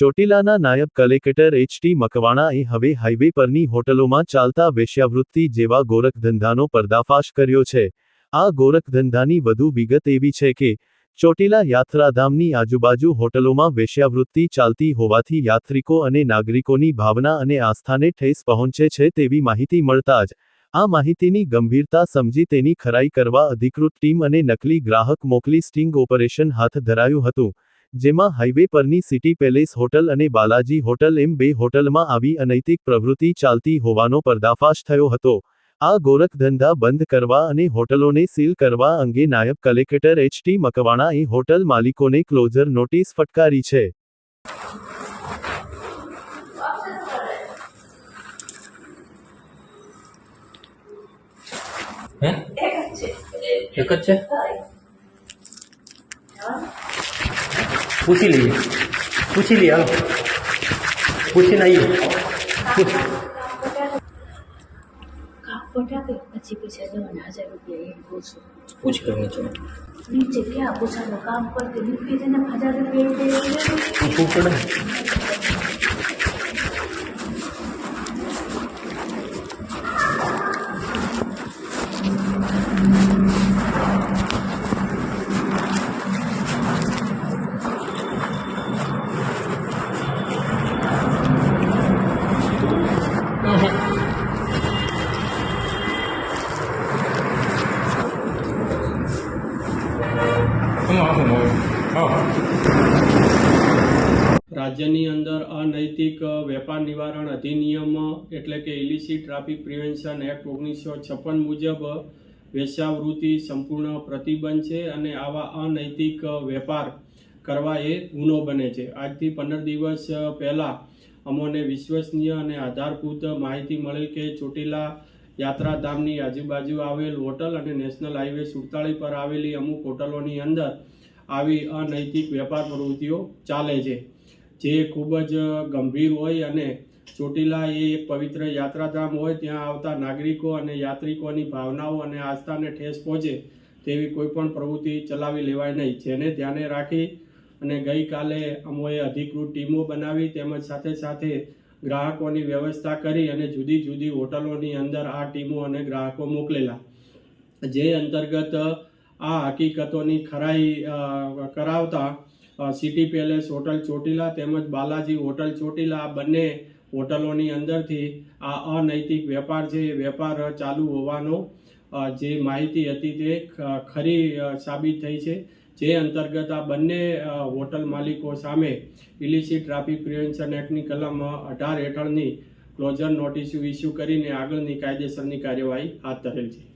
ચોટીલાના નાયબ collector H T મકવાણાએ હવે highway પરની હોટલોમાં ચાલતા વેશ્યાવૃત્તિ જેવા ગોરખધંધાનો પર્દાફાશ કર્યો છે. આ ગોરખધંધાની વધુ વિગત એવી છે કે, ચોટીલા યાત્રાધામની આજુબાજુ હોટલોમાં વેશ્યાવૃત્તિ ચાલતી હોવાથી યાત્રિકો અને નાગરિકોની ભાવના અને આસ્થાને ઠેસ પહોંચે છે તેવી માહિતી મળતા જ, આ માહિતીની ગંભીરતા સમજી તેની ખરાઈ કરવા અધિકૃત ટીમ અને નકલી ગ્રાહક મોકલી સ્ટિંગ ઓપરેશન હાથ ધરાયું હતું. જેમાં હાઈવે પરની સિટી પેલેસ હોટલ અને બાલાજી હોટલ એમ બે હોટલમાં આવી અનૈતિક પ્રવૃત્તિ ચાલતી હોવાનો પર્દાફાશ થયો હતો. આ ગોરખધંધા બંધ કરવા અને હોટલોને સીલ કરવા અંગે નાયબ કલેક્ટર એચ ટી મકવાણાએ હોટલ માલિકોને ક્લોઝર નોટિસ ફટકારી છે. એક જ છે. પૂછી લઈએ પૂછી. લઈએ હાલો પૂછીને આવીએ પછી પૈસા દેવાના હજાર રૂપિયા એમ કહું છું પૂછી લો નીચે નીચે ક્યાં પૂછાનું? કામ કરતી મૂકી દે ને હજાર રૂપિયા. પૂછવું પડે. રાજ્યની અંદર અનૈતિક વેપાર નિવારણ અધિનિયમ એટલે કે ઇલિસિટ ટ્રાફિક પ્રિવેન્શન એક્ટ ઓગણીસો છપ્પન મુજબ વેશ્યાવૃત્તિ સંપૂર્ણ પ્રતિબંધ છે અને આવા અનૈતિક વેપાર કરવા એ ગુનો બને છે. આજથી પંદર દિવસ પહેલાં અમોને વિશ્વસનીય અને આધારભૂત માહિતી મળે કે ચોટીલા યાત્રાધામની આજુબાજુ આવેલ હોટલ અને નેશનલ હાઈવે સુડતાળી પર આવેલી અમુક હોટલોની અંદર આવી અનૈતિક વેપાર પ્રવૃત્તિઓ ચાલે છે, જે ખૂબ જ ગંભીર હોય અને ચોટીલા એ એક પવિત્ર યાત્રાધામ હોય, ત્યાં આવતા નાગરિકો અને યાત્રિકોની ભાવનાઓ અને આસ્થાને ઠેસ પહોંચે તેવી કોઈ પણ પ્રવૃત્તિ ચલાવી લેવાય નહીં. જેને ધ્યાને રાખી અને ગઈકાલે અમોએ અધિકૃત ટીમો બનાવી તેમજ સાથે સાથે ગ્રાહકોની વ્યવસ્થા કરી અને જુદી જુદી હોટલોની અંદર આ ટીમો અને ગ્રાહકો મોકલેલા. જે અંતર્ગત આ હકીકતોની ખરાઈ કરાવતા સિટી પેલેસ હોટલ ચોટીલા તેમજ બાલાજી હોટલ ચોટીલા આ બંને હોટલોની અંદરથી આ અનૈતિક વેપાર છે એ વેપાર ચાલુ હોવાનો જે માહિતી હતી તે ખરી સાબિત થઈ છે. જે અંતર્ગત આ બંને હોટલ માલિકો સામે ઇલિસિટ ટ્રાફિક પ્રિવેન્શન એક્ટની કલમ અઢાર હેઠળની ક્લોઝર નોટિસ ઇસ્યુ કરીને આગળની કાયદેસરની કાર્યવાહી હાથ ધરેલ છે.